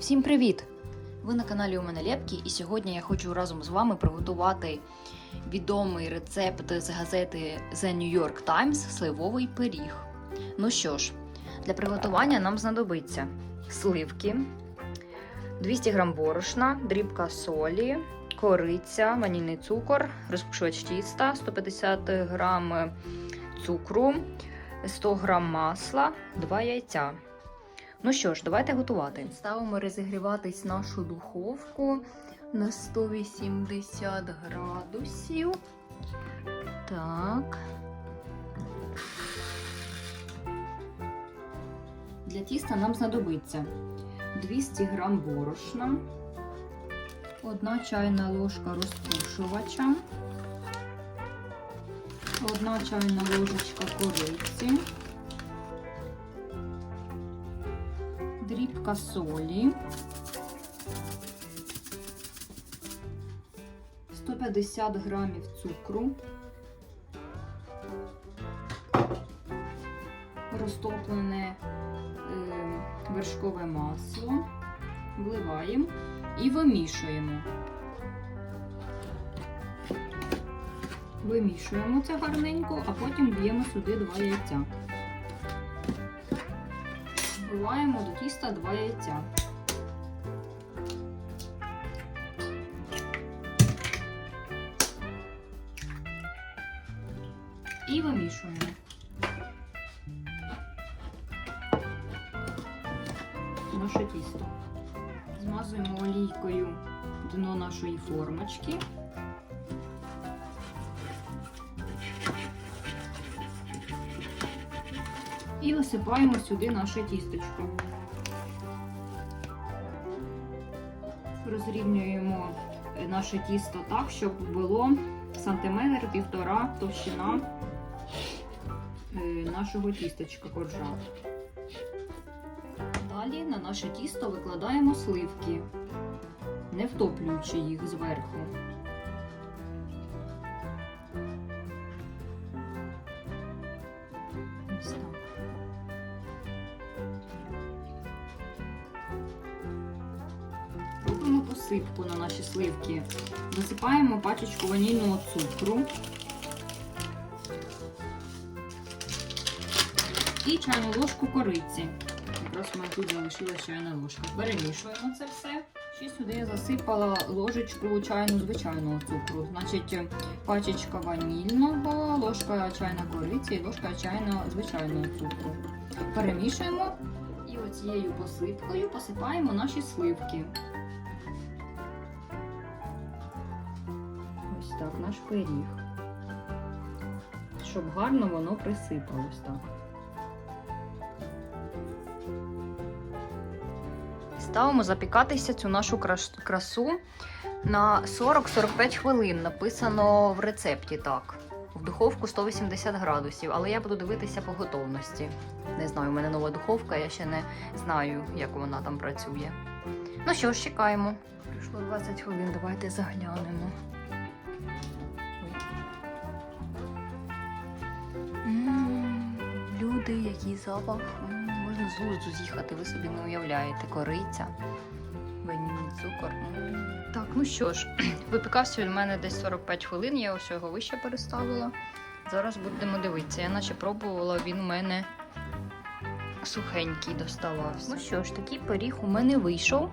Всім привіт! Ви на каналі у мене Лепкі, і сьогодні я хочу разом з вами приготувати відомий рецепт з газети The New York Times сливовий пиріг. Ну що ж, для приготування нам знадобиться сливки, 200 г борошна, дрібка солі, кориця, ванільний цукор, розпушувач тіста, 150 г цукру, 100 г масла, 2 яйця. Ну що ж, давайте готувати. Ставимо розігріватись нашу духовку на 180 градусів. Так. Для тіста нам знадобиться 200 г борошна, 1 чайна ложка розпушувача, 1 чайна ложечка кориці. Дрібка солі, 150 грамів цукру, розтоплене е, вершкове масло, вливаємо і вимішуємо. Вимішуємо це гарненько, а потім б'ємо сюди два яйця. Вбиваємо до тіста два яйця. І вимішуємо. Наше тісто. Змазуємо олійкою дно нашої формочки. І висипаємо сюди наше тістечко. Розрівнюємо наше тісто так, щоб було сантиметр півтора товщина е, нашого тістечка коржа. Далі на наше тісто викладаємо сливки, не втоплюючи їх зверху. Посипку на наші сливки. Висипаємо пачечку ванільного цукру і чайну ложку кориці. Якраз у мене тут залишилася чайна ложка. Перемішуємо це все. Ще сюди я засипала ложечку чайну звичайного цукру. Значить, пачечка ванільного, ложка чайна кориці і ложка чайна звичайного цукру. Перемішуємо і оцією посипкою посипаємо наші сливки. Так, наш пиріг. Щоб гарно воно присипалось так. Ставимо запікатися цю нашу красу на 40-45 хвилин. Написано в рецепті так. В духовку 180 градусів, але я буду дивитися по готовності. Не знаю, у мене нова духовка, я ще не знаю, як вона там працює. Ну що ж, чекаємо. Пройшло 20 хвилин, давайте заглянемо. Люди, який запах. Можна з глузду з'їхати, ви собі не уявляєте. Кориця, ванільний цукор. Так, ну що ж, випікався від мене десь 45 хвилин, я ось його вище переставила. Зараз будемо дивитися. Я наче пробувала, він у мене сухенький доставався. Ну що ж, такий пиріг у мене вийшов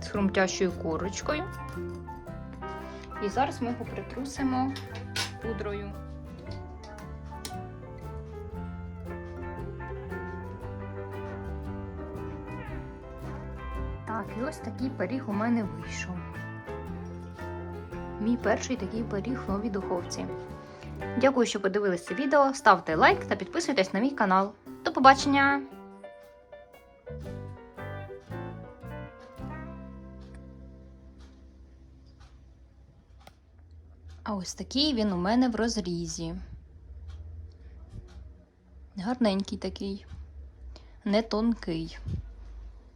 з хрумтящою корочкою. І зараз ми його притрусимо пудрою. Так, і ось такий пиріг у мене вийшов. Мій перший такий пиріг в новій духовці. Дякую, що подивилися відео. Ставте лайк та підписуйтесь на мій канал. До побачення! А ось такий він у мене в розрізі. Гарненький такий, не тонкий.